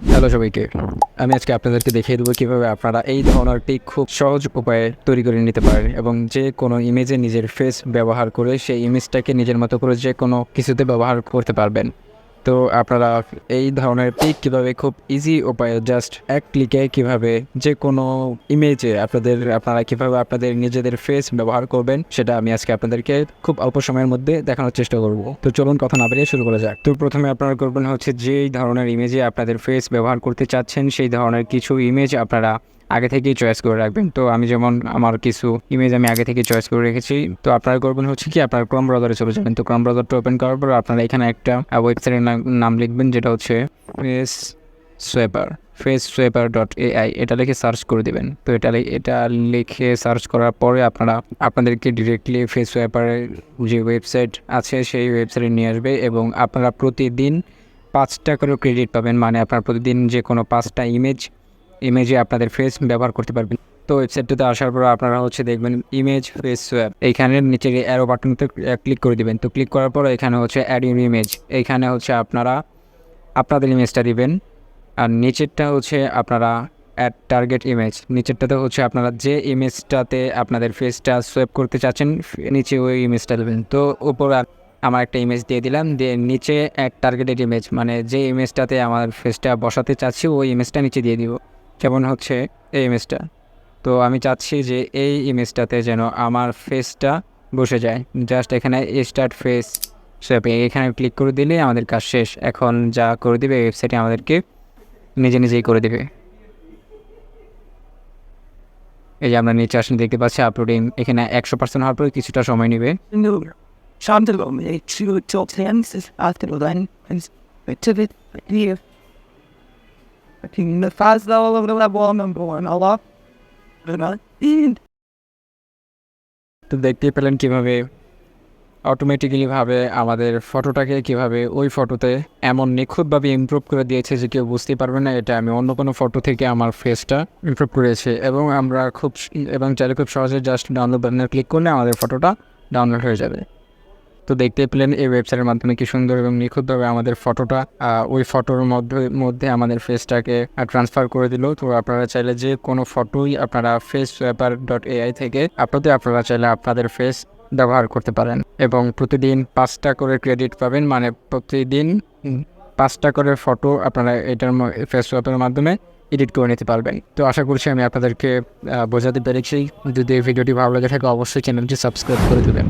Hello সবাইকে। আমি আজকে আপনাদেরকে দেখিয়ে দেবো কীভাবে আপনারা এই ধরনের পিক খুব সহজ উপায়ে তৈরি করে নিতে পারেন এবং যে কোনো ইমেজে নিজের ফেস ব্যবহার করে সেই ইমেজটাকে নিজের মতো করে যে কোনো কিছুতে ব্যবহার করতে পারবেন। তো আপনারা এই ধরনের পিক কীভাবে খুব ইজি উপায়ে জাস্ট এক ক্লিকে কীভাবে যে কোনো ইমেজে আপনাদের, আপনারা কীভাবে আপনাদের নিজেদের ফেস ব্যবহার করবেন, সেটা আমি আজকে আপনাদেরকে খুব অল্প সময়ের মধ্যে দেখানোর চেষ্টা করব। তো চলুন কথা না বেরিয়ে শুরু করা যাক। তো প্রথমে আপনারা করবেন হচ্ছে যেই ধরনের ইমেজে আপনাদের ফেস ব্যবহার করতে চাচ্ছেন, সেই ধরনের কিছু ইমেজ আপনারা আগে থেকেই চয়েস করে রাখবেন। তো আমি যেমন আমার কিছু ইমেজ আমি আগে থেকে চয়েস করে রেখেছি। তো আপনারা করবেন হচ্ছে কি, আপনার ক্রম ব্রাউজারে চলে যাবেন। তো ক্রম ব্রাউজারটা ওপেন করার পর আপনারা এখানে একটা ওয়েবসাইটের নাম লিখবেন, যেটা হচ্ছে face swapper face swapper dot AI এটা লিখে সার্চ করে দেবেন। তো এটা এটা লিখে সার্চ করার পরে আপনারা, আপনাদেরকে ডিরেক্টলি ফেস সোয়েপারের যে ওয়েবসাইট আছে, সেই ওয়েবসাইটে নিয়ে আসবে এবং আপনারা প্রতিদিন পাঁচটা করে ক্রেডিট পাবেন। মানে আপনার প্রতিদিন যে কোনো পাঁচটা ইমেজ ইমেজে আপনাদের ফেস ব্যবহার করতে পারবেন। তো ওয়েবসাইটটাতে আসার পর আপনারা হচ্ছে দেখবেন ইমেজ ফেস সোয়াপ এইখানে নিচে অ্যারো বাটনতে ক্লিক করে দিবেন। তো ক্লিক করার পর এখানে হচ্ছে অ্যাড ইউর ইমেজ এইখানে হচ্ছে আপনারা আপনাদের ইমেজটা দিবেন। আর নিচেরটা হচ্ছে আপনারা অ্যাড টার্গেট ইমেজ নিচেরটাতে হচ্ছে আপনারা যে ইমেজটাতে আপনাদের ফেসটা সোয়েপ করতে চাচ্ছেন, নিচে ওই ইমেজটা দেবেন। তো উপর আমার একটা ইমেজ দিয়ে দিলাম। দিয়ে নিচে অ্যাড টার্গেটেড ইমেজ মানে যে ইমেজটাতে আমার ফেসটা বসাতে চাচ্ছি, ওই ইমেজটা নিচে দিয়ে দিব। যেমন হচ্ছে এই ইমেজটা তো আমি চাচ্ছি যে এই ইমেজটাতে যেন আমার ফেসটা বসে যায়। জাস্ট এখানে স্টার্ট ফেস সোয়েপ এখানে ক্লিক করে দিলে আমাদের কাজ শেষ। এখন যা করে দিবে ওয়েবসাইটে আমাদেরকে নিজে নিজেই করে দেবে। এই যে আমরা নিচে আসেন দেখতে পাচ্ছি আপলোডিং এখানে একশো পার্সেন্ট হওয়ার পরে কিছুটা সময় নেবে। Nu chanter om ik zu tot hens is after the line and to it here in the fast level of the level number one a lot but not in তো দেখতে পেলেন কীভাবে অটোমেটিক্যালি ভাবে আমাদের ফটোটাকে কীভাবে ওই ফটোতে এমন নিখুঁতভাবে ইমপ্রুভ করে দিয়েছে যে কেউ বুঝতেই পারবে না, এটা আমি অন্য কোনো ফটো থেকে আমার ফেসটা ইমপ্রুভ করেছি। এবং আমরা খুব এবং চাইলে খুব সহজে জাস্ট ডাউনলোড বাটনে ক্লিক করলে আমাদের ফটোটা ডাউনলোড হয়ে যাবে। তো দেখতে পেলেন এই ওয়েবসাইটের মাধ্যমে কি সুন্দর এবং নিখুঁতভাবে আমাদের ফটোটা ওই ফটোর মধ্যে মধ্যে আমাদের ফেসটাকে ট্রান্সফার করে দিল। তো আপনারা চাইলে যে কোনো ফটোই আপনারা ফেস সোয়াপার ডট এআই থেকে আপনাদের আপনারা চাইলে আপনাদের ফেস ব্যবহার করতে পারেন। এবং প্রতিদিন পাঁচটা করে ক্রেডিট পাবেন মানে প্রতিদিন পাঁচটা করে ফটো আপনারা এটার ফেস সোয়াপের মাধ্যমে এডিট করে নিতে পারবেন। তো আশা করছি আমি আপনাদেরকে বোঝাতে পেরেছি। যদি এই ভিডিওটি ভালো লাগে থাকে, অবশ্যই চ্যানেলটি সাবস্ক্রাইব করে দেবেন।